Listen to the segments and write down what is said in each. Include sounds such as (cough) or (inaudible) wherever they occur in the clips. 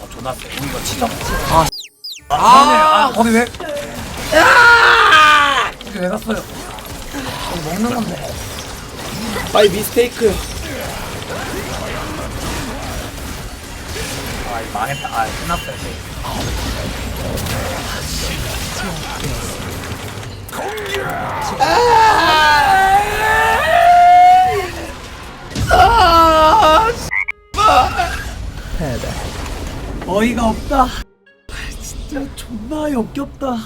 아 존나 세 우리 이거 치정 아! 아, 거기 왜 거기 왜 갔어요? 거기 먹는 건데 마이 미스테이크 망했다. 아 끝났어요 이제. 어이가 없다. 아, 진짜 존나 역겹다.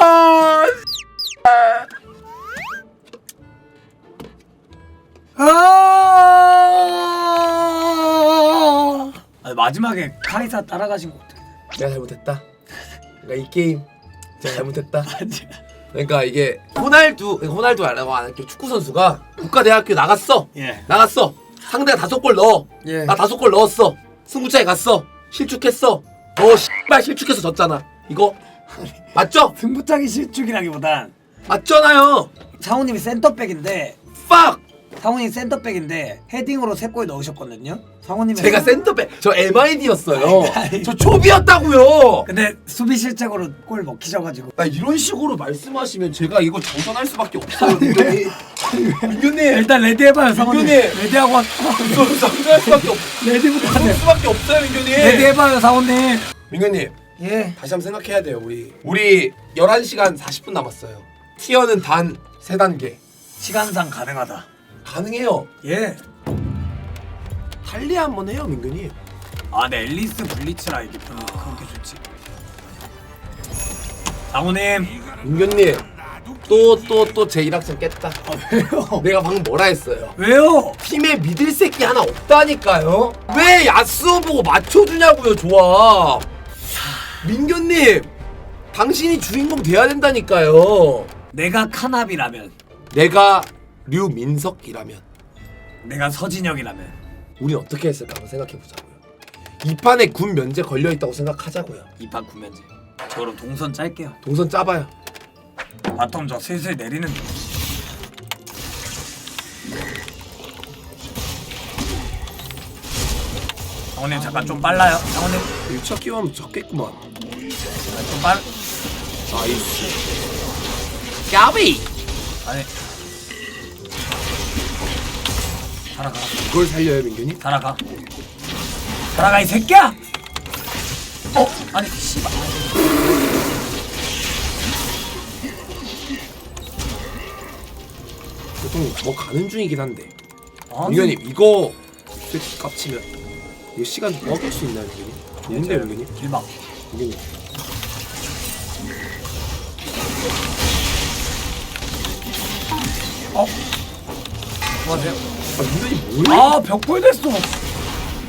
아 마지막에 카이사 따라가신 거 어떻게 내가 잘못했다? 그러니까 이 게임 제가 잘못했다? (laughs) 그러니까 이게 호날두 그러니까 호날두 알라고 안 할게 축구 선수가 국가대학교 나갔어. 예. 나갔어. 상대가 다섯 골 넣어. 예. 나 다섯 골 넣었어. 승부차에 갔어. 실축했어. 너 씨발 실축해서 졌잖아. 이거 맞죠? 승부차기 실축이라기보단 맞잖아요. 상우님이 센터백인데 빡 상훈이 센터백인데 헤딩으로 세 골 넣으셨거든요. 상훈님이 제가 센터백 저 MID였어요 아니. 저 초비였다고요 근데 수비 실책으로 골 먹히셔가지고 아 이런 식으로 말씀하시면 제가 이거 정전할 수밖에 없어요 민규님 민규님 일단 레디 해봐요 상훈님. 민규님. 레디하고 저 정전할 수밖에 없 레디부터 하네. 수밖에 없어요 민규님 레디 해봐요 상훈님. 민규님 예. 다시 한번 생각해야 돼요 우리 우리 11시간 40분 남았어요 티어는 단 3단계 시간상 가능하다. 가능해요 예. 달리 한번 해요 민규님 아, 네 앨리스 블리츠라 이게 별로 그렇게 좋지. 상훈님. 민규님 또 또 또제 1학점 깼다 아 왜요? (laughs) 내가 방금 뭐라 했어요 왜요? 팀에 믿을 새끼 하나 없다니까요 왜 야스오 보고 맞춰주냐고요 조합 민규님 당신이 주인공 돼야 된다니까요 내가 카나비라면, 내가 류민석이라면 내가 서진영이라면 우린 어떻게 했을까 한번 생각해 보자고요 이 판에 군 면제 걸려 있다고 생각하자고요 이판 구면제. 저 그럼 동선 짤게요. 동선 짜봐요 바텀 저 슬슬 내리는 중. 상훈님 잠깐 좀 빨라요. 상훈님 1차 끼워하면 적겠구만 좀 빨. 나이스 까비 아니. 살아가. 이걸 살려요 민규님? 살아가. 살아가 이 새끼야. 어? 아니 씨발. 보통 뭐 가는 중이긴 한데 아니. 민규님 이거 솔직히 깝치면 이거 시간 좀 먹을 수 있나요 민규님? 좋은데 민규님? 길막. 민규님 어? 안녕하세요. 아 민규님 뭐예요? 아 벽골 됐어.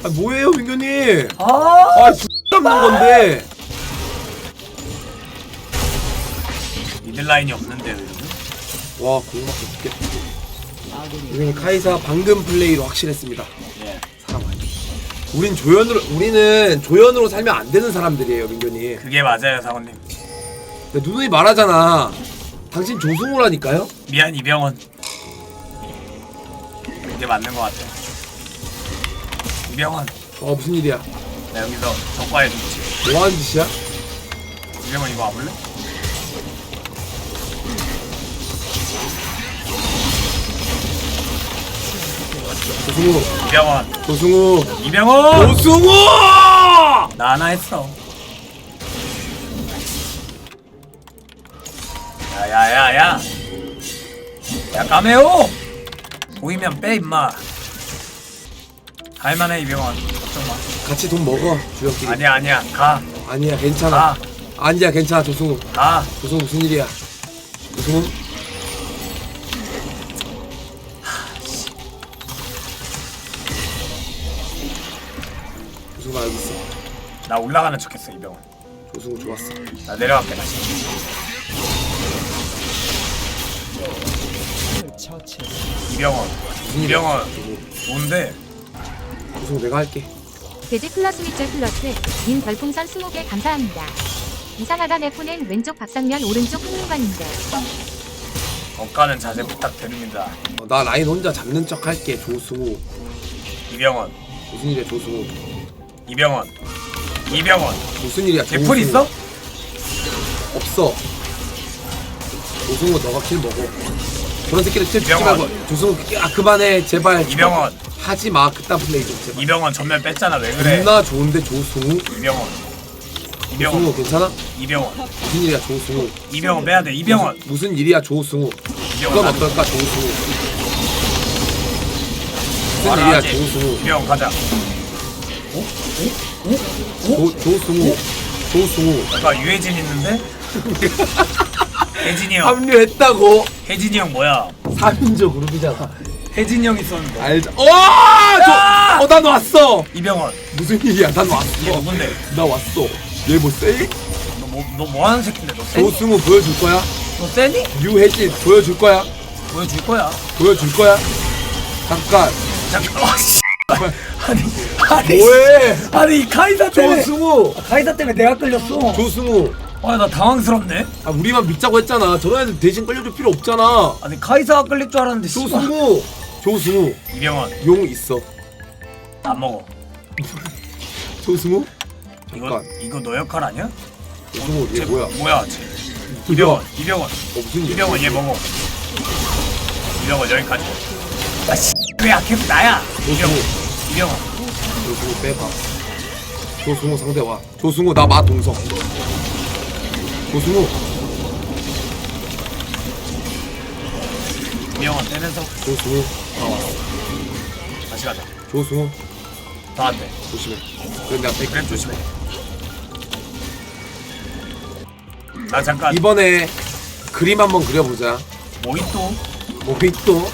아 뭐예요 민규님? 아. 아 X 잡는 건데 미들 라인이 없는데요 요즘. 와 그거밖에 없겠다 민규님 카이사 방금 플레이로 확실했습니다 예. 사람 아니 우린 조연으로 우리는 조연으로 살면 안 되는 사람들이에요 민규님 그게 맞아요 사원님. 근데 누누이 말하잖아 당신 조승우라니까요? 미안 이병헌. 그게 맞는 것 같아. 이병헌. 어 무슨 일이야 나 여기서 적과해 주지. 뭐 하는 짓이야? 이병헌 이거 와볼래? 조승우 이병헌. 조승우 이병헌. 조승우 나 하나 했어. 야야야야. 야 까메오. 보이면 빼 임마. 할만해 이병헌. 걱정 마. 같이 돈 먹어 주혁끼리 아니야 아니야 가. 아니야 괜찮아 가. 아니야 괜찮아 조승우 가. 조승우 무슨 일이야 조승우 조승우 나 여기 있어 나 올라가는 척했어 이병헌. 조승우 좋았어 나 내려갈게 다시. 이병헌. 무슨 일이야 이병헌. 조승우 뭔데? 조승우 내가 할게 돼지 플러스 밑줄 플러스 님 별풍선 20개 감사합니다. 이상하다 내 폰엔 왼쪽 박상면 오른쪽 흥민관인데 억가는 자세 부탁드립니다. 어, 나 라인 혼자 잡는 척 할게 조승우 이병헌, 무슨 일이야 조승우 이병헌, 이병헌. 무슨 일이야 개풀 조승우. 있어? 없어 조승우 너가 킬 먹어 그런 새끼를 킬 주지 이병헌. 말고 조승우 아 그만해. 제발. 이병헌, 하지 마. 그딴 플레이 좀 제발. 이병헌 전면 뺐잖아. 왜 그래? 존나 좋은데 조승우? 이병헌, 조승우 이병헌, 괜찮아? 이병헌, 무슨 일이야 조승우? 이병헌 빼야 돼. 이병헌, 무슨, 일이야 조승우? 그건 이병헌. 어떨까 조승우? 무슨 일이야 하지. 조승우? 이병헌 가자. 조, 조승우. 조승우. 아까 유해진 있는데? (laughs) 혜진이 형, 합류했다고 혜진이 형 뭐야? 3인조 그룹이잖아 혜진이 형 있었는데. 알자 어! 야! 저, 어, 난 왔어 이병헌, 무슨 일이야 난얘 왔어 누군데? 나 왔어 얘 뭐 세? 너뭐 너 뭐 하는 새끼인데? 너 세니? 조승우 보여줄 거야? 너 세니? 유혜진 보여줄 거야? 보여줄 거야. 보여줄 거야? 잠깐 잠깐. 어, 씨. 아니, 아니, 뭐해 아니 이 카이사 때문에. 조승우 카이사 때문에 내가 끌렸어. 조승우 아, 나 당황스럽네. 아 우리만 믿자고 했잖아 저런 애들 대신 끌려줄 필요 없잖아 아니 카이사가 끌릴 줄 알았는데 씨발. 조승우 조승우 이병헌 용 있어 안 먹어. (laughs) 조승우 이거 잠깐 이거 너 역할 아니야? 조승우 얘 쟤 뭐야 뭐야? 쟤. 이병헌 이병헌, 이병헌, 어 무슨 일이야 이병헌 얘 먹어. 이병헌 여기까지. 아 씨. 왜 약해도 나야? 이병헌, 이병헌. 조승우 빼봐 조승우 상대 와 조승우 나 마 동성 조승우 이병헌 떼면서 다 왔어. 다시 가자. 조승우 다 돼. 조심해. 그럼 내가 뺄게. 그래 조심해. 나 잠깐. 이번에 그림 한번 그려보자. 모히또? 모히또.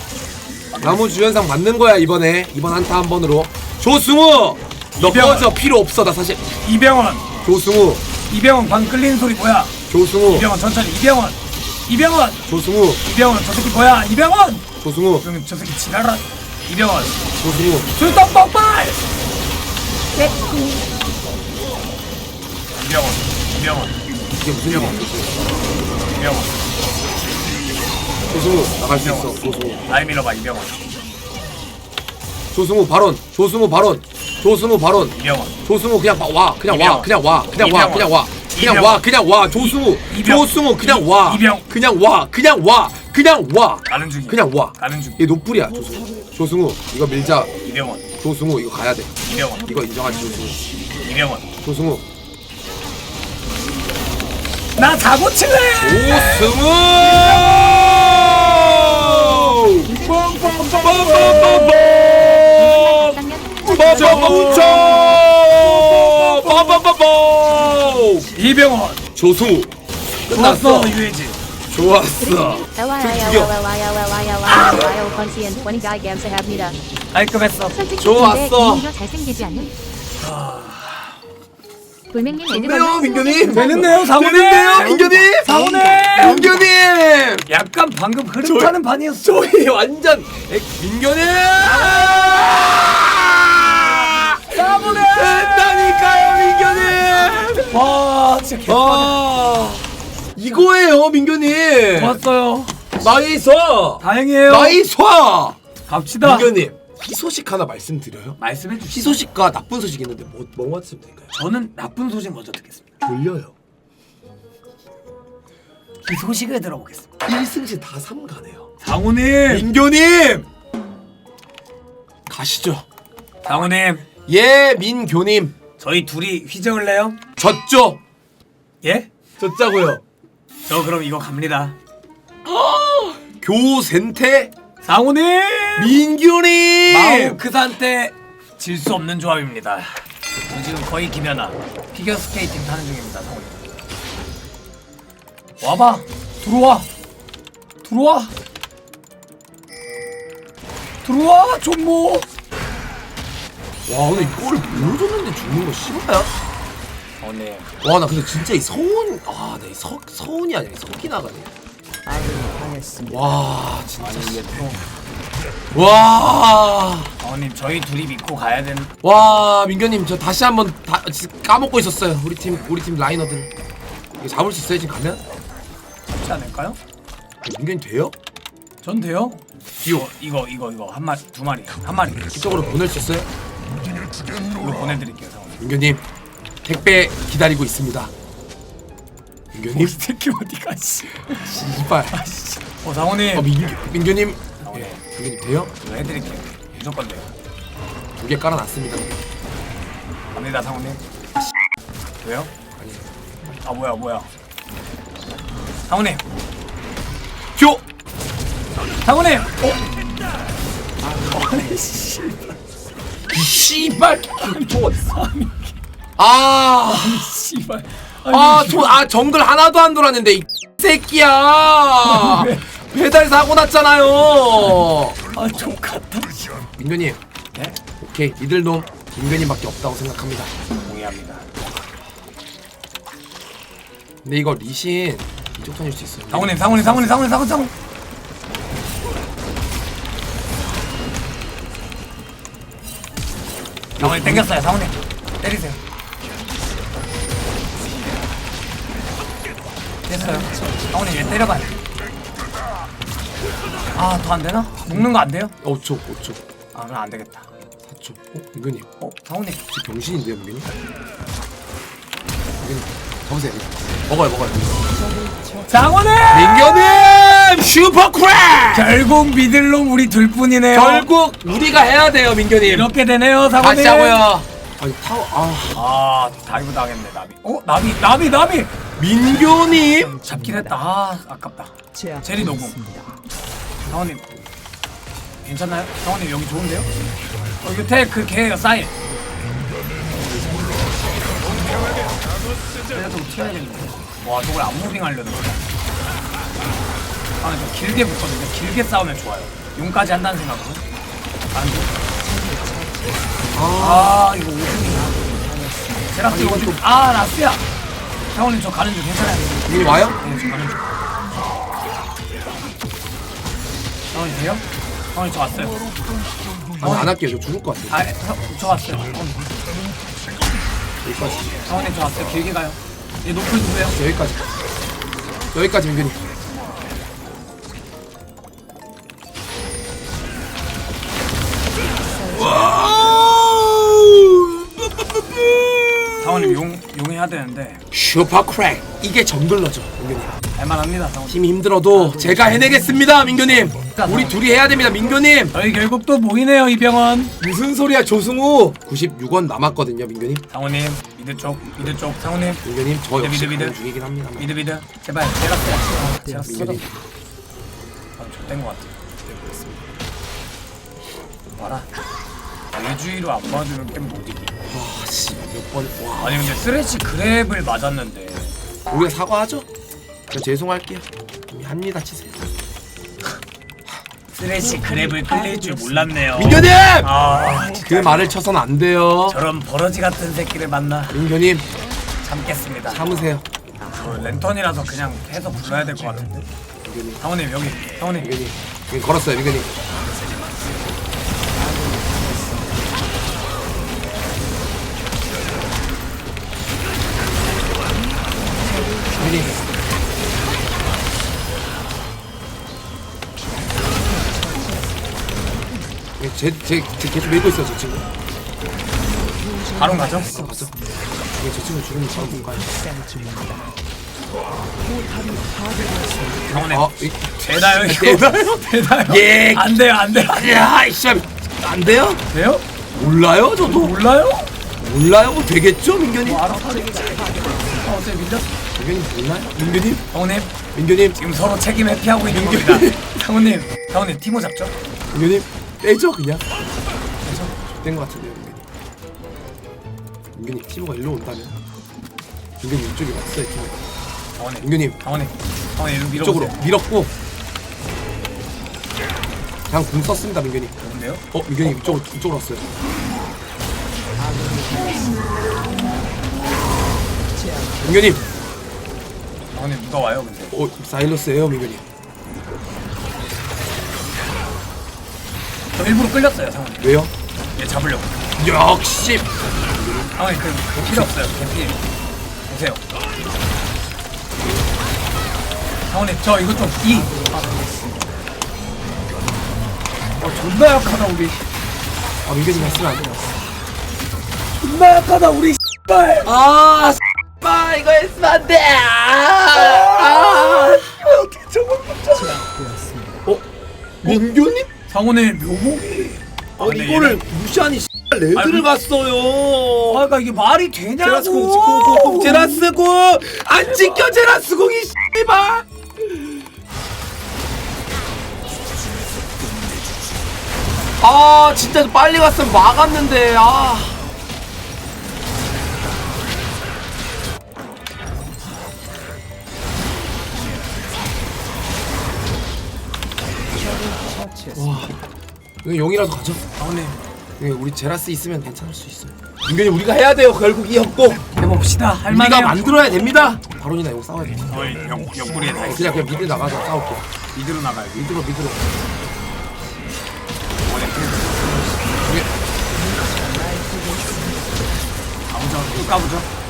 나무 주연상 받는 거야 이번에. 이번 한타 한 번으로. 조승우 너 이병헌. 꺼져. 필요 없어 나 사실. 이병헌, 조승우 이병헌 방 끌리는 소리 뭐야? 조승우. 이병헌 천천히. 이병헌, 이병헌, 조승우. 이병헌 저 새끼 뭐야? 이병헌, 조승우. 이병헌 저 새끼 지랄라. 이병헌, 조승우. 출동 폭발! 이병헌, 이병헌, 이게 무슨 일이야? 이병헌. 조승우 나갈 수 있어. 조승우. 라인 밀어봐 이병헌, 조승우 발언. 조승우 발언. 조승우 발언. 이병헌. 조승우 그냥 와, 와 그냥 와. 이병헌. 그냥 와. 그냥 와. 이병헌. 그냥 와 그냥. 와 그냥 와. 조승우. 이- 조승우 그냥 이- 와. 이병. 그냥 와 그냥 와 그냥 와. 가는 중이. 그냥 와. 가는 중. 얘 노플이야 조승우. 조승우 이거 밀자. 이병헌, 조승우 이거 가야 돼. 이병헌, 이거 인정하지 조승우. 이병헌. 조승우. 나 사고 칠래. 조승우! 박상면 흥 콤보! 이병헌. 조수. 끝났어. 유해진. 좋았어. 깔끔했어 좋았어 잘생기지 않은 좋네요 민규님 되는데요 사모님 민규님 사모님 민규님 약간 방금 흐름타는 판이었어 저희 완전 민규님 사모님 된다 와 진짜 개. 아 이거예요 민규님 좋았어요. 나이스 다행이에요. 나이스 갑시다. 민규님 희소식 하나 말씀드려요 말씀해 주시죠. 희소식과 나쁜 소식 있는데 뭐, 뭐 말씀 될까요? 저는 나쁜 소식 먼저 듣겠습니다. 졸려요 이 소식을 들어보겠습니다. 1승시 다 3가네요 상우님, 민교님 가시죠 상우님, 예 민교님 저희 둘이 휘저을래요? 졌죠 예? 졌자고요 저 그럼 이거 갑니다. 교센태 상우님, 민규님 마우크산 때질수 없는 조합입니다. 저 지금 거의 김연아 피겨 스케이팅 타는 중입니다, 상우님. 와봐, 들어와, 들어와, 들어와, 종모. 와 근데 이거를 보여줬는데 죽는 거 싫어요? 상우님, 와나 근데 진짜 이 서운 아나이 서 서운이 아니라 이 석이 나가네 아군이 당했습니다. 와 진짜 아니 이게 또 와. 사모님 저희 둘이 믿고 가야 되는 와 민규님 저 다시 한번 다 진짜 까먹고 있었어요 우리 팀 우리 팀 라이너들 이거 잡을 수 있어요 지금 가면? 좋지 않을까요? 민규님 돼요? 전 돼요. 이거 이거 이거 이거 한 마리 두 마리 한 마리 이쪽으로 보낼 수 있어요? 이거 보내드릴게요 사모님. 민규님 택배 기다리고 있습니다 민규님 이 새끼 어디가 씨. 이빨 어 사모님. 어 민규 민규님 사모님 민규님 돼요? 이거 해드릴게요. 무조건 돼요. 두 개 깔아놨습니다 갑니다 사모님. 왜요? 아니 아 뭐야 뭐야. 사모님 큐! 사모님. 어? 아니 씨. 이 씨발. 아 씨발. 아, 저, 아, 정글 하나도 안 돌았는데, 이 새끼야! 배달 사고 났잖아요! 아 족같다. 민규님, 네? 오케이, 믿을 놈, 민규님밖에 없다고 생각합니다. 동의합니다. 근데 이거 리신, 이쪽 턴일 수 있어요. 상훈님 상훈님 상훈님 상훈님 상훈 상훈. 상훈님 땡겼어요 상훈님 때리세요. 됐어요. 상훈님 얘 때려봐요. 아더 안 되나? 묶는 거 안 돼요? 어, 5초, 5초, 아 그럼 안 되겠다. 4초. 어, 민규님, 어 상훈님 혹시 병신인데요, 민규님? 민규님, 가보세요. 먹어요, 먹어요. 상훈님 민규님! 슈퍼크랙! 결국 믿을놈 우리 둘뿐이네요. 결국, 우리가 해야 돼요, 민규님. 이렇게 되네요 상훈님. 같이 하고요. 아니, 타워, 아. 아 다이브 당했네 나비. 어 나비 나비 나비. 민규님? 잡긴 했다. 아 아깝다. 제리 노공. 상원님 괜찮나요? 상원님 여기 좋은데요? 어 이거 태그 개예요 사인. 그래도 튀어야겠는데. 와 저걸 안 무빙 하려는 거야. 아 좀 길게 붙거든요. 길게 싸우면 좋아요. 용까지 한다는 생각으로. 안 돼? 아 이거 오줌이야. 제라스 오줌. 아 라스야. 상원님 저 가는 중 괜찮아요. 민규님 와요? 네, 저 가는 중. 상원이 돼요? 상원이 저 왔어요. 아, 안 할게요. 저 죽을 것 같아요. 아, 저, 저 왔어요. 여기까지. 상원님 저 왔어요. 길게 가요. 얘 노플 누구예요? 여기까지. 여기까지 민규님. 용, 용 해야 되는데 슈퍼크랙. 이게 정글러죠, 민규님. 할만합니다, 상원님. 힘이 힘들어도 제가 해내겠습니다, 민규님. 우리 둘이 해야 됩니다, 민규님. 저희 결국 또 모이네요, 이병헌. 무슨 소리야, 조승우. 96원 남았거든요, 민규님. 상원님, 미드 쪽, 미드 쪽. 상원님, 민규님, 저 역시 미드, 미드. 중이긴 합니다. 미드, 미드. 제발. 아, 제라스 쏟아. 민규님. 아, 좆된 것 같아. 봐라. 외주의로 안 맞으면 게임 못 이기. 와, 씨, 몇 번. 와. 아니 근데 쓰레쉬 그랩을 맞았는데 우리가 사과하죠? 저 죄송할게요. 이미 합니다, 치세요. 쓰레쉬 그랩을 끌릴 줄 몰랐네요. 민규님! 아 그 말을 쳐서는 안 돼요. 저런 버러지 같은 새끼를 만나 민규님, 참겠습니다. 참으세요. 저 랜턴이라서 그냥 해서 불러야 될 것 같은데. 민규님, 상훈님 여기. 상훈님. 민규님. 걸었어요. 민규님. 제, 제, 제 계속 밀고 있어요, 저 친구. 바로 가죠. 봤어, 봤어. 이게 저 친구 죽으면 처음 못 가요. 상훈님. 어, 이, 되나요 이거? (laughs) 되나요? 되나요? 예. 안 돼요 안 돼요. 야, 이씨, 안 돼요? 돼요? 몰라요, 저도. 몰라요? 몰라요? 뭐 되겠죠, 민규님? 뭐 알아서 하겠지. 아, 어째 밀렸어? 민규님 몰라요? 민규님? 상훈님 민규님? 지금 서로 책임 회피하고 있는 겁니다. 상훈님, 상훈님 티모 잡죠? 민규님? 빼죠, 그냥. 빼죠. 된것 같은데요, 민규님. 민규님, 티모가 일로 온다면? 민규님 이쪽에 왔어요, 티모. 상훈님, 민규님, 상훈님, 상훈님 이리 이쪽으로 밀어보세요. 밀었고. 그냥 궁 썼습니다, 민규님. 뭔데요? 어, 민규님 이쪽으로, 이쪽으로 왔어요. 민규님, 상훈님 누가 와요 근데? 어, 사일러스예요, 민규님. 일부러 끌렸어요 상훈이. 왜요? 얘 잡으려고. 역시! 상훈이 그, 그 필요 없어요 개피. 보세요. 상훈이 저 이거 좀 이. 어 존나 약하다 우리. 아 민규님 했으면 안 돼요. 존나 약하다 우리 씨발! 아빠 이거 했으면 안돼! 아, 어떻게 저걸 붙여? 어? 민규님? 상훈의 묘목이. 아, 어 근데 이거를 얘는- 무시하니 씨, 레드를 아니, 갔어요. 아 그러니까 이게 말이 되냐고. 제라스공 제라스 공 안 지켜 제라스 공이 씨발! 아 진짜 빨리 갔으면 막았는데 아 이거 용이라도 가죠. 상훈님 예, 우리 제라스 있으면 괜찮을 수 있어요. 인간이 우리가 해야 돼요. 결국 이 협곡 해봅시다 우리가 할만해요 만들어야 됩니다. 바론이나 이거 싸워야 돼. 저희 옆, 옆구리에 다 있어 그냥 그냥 미드 나가서 싸울게. 미드로 나가요 미드로 미드로. 이게 가보죠 쭉 가보죠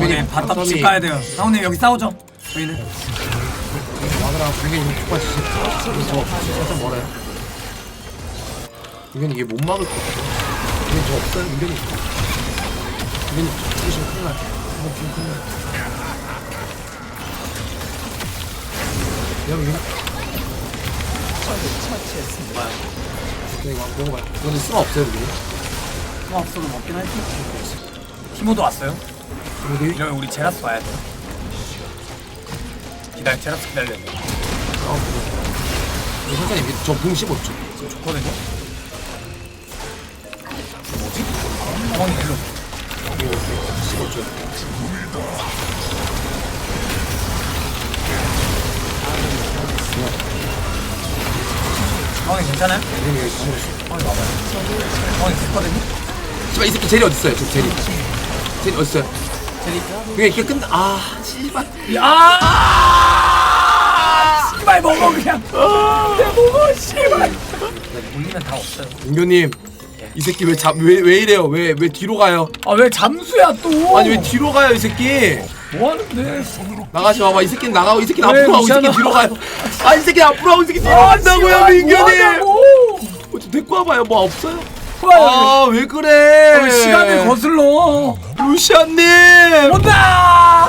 상훈님 바텀 집 가야 돼요 상훈님 여기 싸우죠 저희는 분명히 이거 족발 치지. 저 진짜 멀어요. 이건 이게 못 막을 것 같아. 이건 저 없어요. 이건 이건 죽으시면 큰일 나요. 이건 죽으면 큰일 나요. 여러분 이거 먹어봐요. 이건 쓸모 없어요, 여기. 뭐 없어도 먹긴 할지 티모도 왔어요 여기 이러면 우리 제라스 와야 돼 기다려 제라스 기다려야 돼 이거 선생님 저궁 15초. 좋거든요 뭐지? 상훈이 일로 15초. 상훈이 괜찮아요? 이건 여기 가물었어. 상훈이 와봐요 됐거든요? 씨발 이 새끼 제리 어디 있어요? 저 제리. 제리 어디 있어요? 제리. 그냥 이렇게 끝나. 아, 씨발. 야! 씨발 먹어 그냥. 내 먹어 씨발. 물리면 다 없어요. 민교님, 이 새끼 왜 잡, 왜, 왜 이래요? 왜, 왜 뒤로 가요? 아 왜 잠수야 또? 아니 왜 뒤로 가요, 이 새끼? 뭐 하는데? 나가지 마봐. 이 새끼는 나가고 이 새끼는 왜 앞으로 가고 이 새끼? 뒤로 가요. 아, 이 새끼 앞으로 가고 이 새끼 뒤로 아, 간다고요, 민교님. 뭐 하냐고. 어, 좀 데리고 와봐요. 뭐 없어요? 아, 왜 그래? 왜 시간을 거슬러? 루시안님. 온다.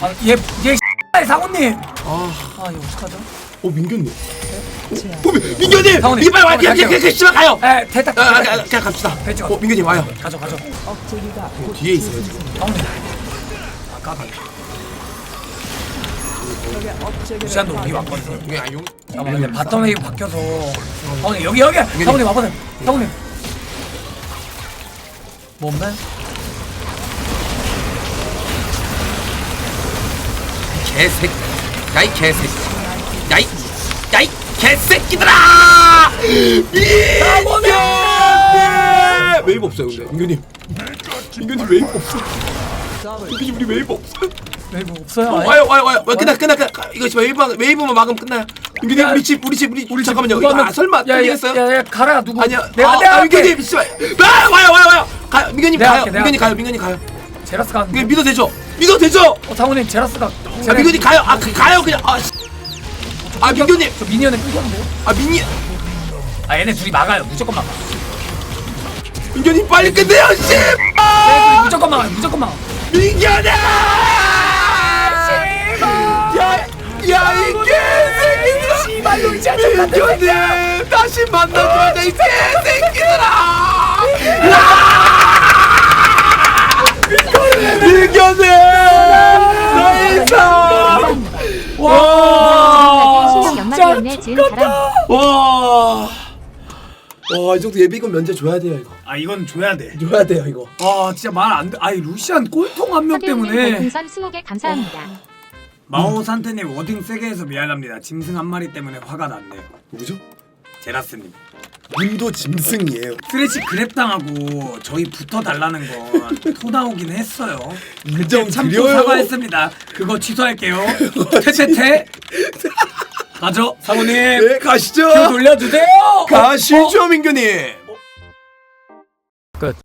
아 얘얘 씨발 상훈님. 아, 아 이거 어떡하죠? 어 민교님. 어, 어, 민교님. 상훈님, 이 빨리 와. 상훈님, 그냥 그냥 갈게요. 그냥 씨발 가요. 에 대딱. 아, 아, 아, 그냥 갑시다. 배치 어, 민교님 와요. 가져 가져. 뒤에 있어요 지금. 상훈님. 아까 루시안도 우리 왔거든요. 아 용. 잠깐만 근데 바텀 웨이브 바뀌어서 상훈님 여기 여기 상훈님 와보세요 상훈님 몸맨 개새끼. 야이 개새끼. 야이 야이 개새끼들아! 민교님! 웨이브 없어요 근데 민교님. 민교님 웨이브 없어. 민교님 우리 웨이브 없어. 웨이브 없어요 어, 아예? 와요 와요 와요. 끝나 끝나 끝나. 이거 지금 웨이브만 웨이브만 막으면 끝나요. 민교님 야, 우리 집 우리 집 우리 우리 잠깐만요. 누가 하면- 아 설마 야, 야, 틀리겠어요? 야, 야, 가라 누구 아니야. 내가 아, 내가 아, 할게 민교님 씨발. 아, 와요 와요 와요. 가요. 내가 가요. 할게, 내가 민교님 할게. 가요. 민교님 가요. 제라스 가는 민교님 믿어 되죠? 믿어 되죠? 어 상훈님 제라스가 아 민교님 가요. 아 그, 가요 그냥. 아, 씨. 아 민교님. 저 미니언에 끌렸는데요? 아 민이 아 얘네 둘이 막아요 무조건 막아 민교님 빨리 끝내요. 씨. 얘네 둘이 무조건 막아요 무조건 막아 민교님. 야야 이 개새끼들아. 씨발 놀지 않죠 민교님 다시 만나줘야 돼이 개새끼들아. 민교님 나이스. 와. 지은 사람 와. 와, 이 정도 예비군 면제 줘야 돼요, 이거. 아 이건 줘야 돼. 줘야 돼요, 이거. 아 진짜 말 안 돼. 아이 루시안 꼴통 한명 때문에 별풍선 20개 감사합니다. 마오 산테님 워딩 세게 해서 미안합니다. 짐승 한 마리 때문에 화가 났네요. 누구죠? 제라스님. 님도 짐승이에요. 스레시 그랩 당하고 저희 붙어 달라는 건토 (laughs) 나오긴 했어요. 인정 참고 사과했습니다. 그거 취소할게요. (laughs) 퇴퇴퇴. (laughs) 가죠 사모님. 네 가시죠. 돌려주세요. 가시죠 어, 어. 민규님. 끝.